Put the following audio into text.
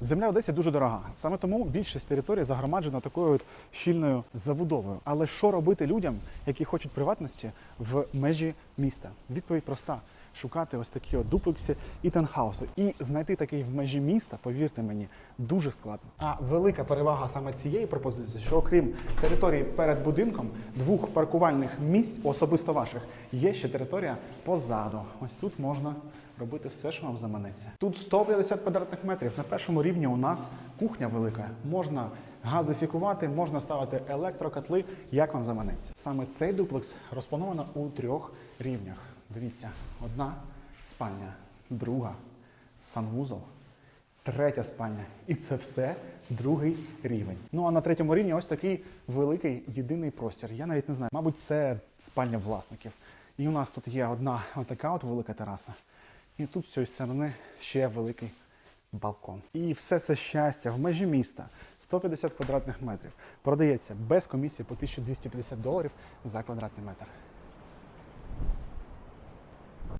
Земля Одесі дуже дорога. Саме тому більшість території загромаджена такою от щільною забудовою. Але що робити людям, які хочуть приватності в межі міста? Відповідь проста: шукати ось такі от дуплекси і танхауси. І знайти такий в межі міста, повірте мені, дуже складно. А велика перевага саме цієї пропозиції, що окрім території перед будинком, двох паркувальних місць, особисто ваших, є ще територія позаду. Ось тут можна робити все, що вам заманеться. Тут 150 квадратних метрів. На першому рівні у нас кухня велика. Можна газифікувати, можна ставити електрокотли, як вам заманеться. Саме цей дуплекс розплановано у трьох рівнях. Дивіться, одна спальня, друга санвузол, третя спальня. І це все другий рівень. Ну а на третьому рівні ось такий великий єдиний простір. Я навіть не знаю, мабуть, це спальня власників. І у нас тут є одна отака от велика тераса. І тут з цієї сторони ще великий балкон. І все це щастя в межі міста 150 квадратних метрів. Продається без комісії по 1250 доларів за квадратний метр.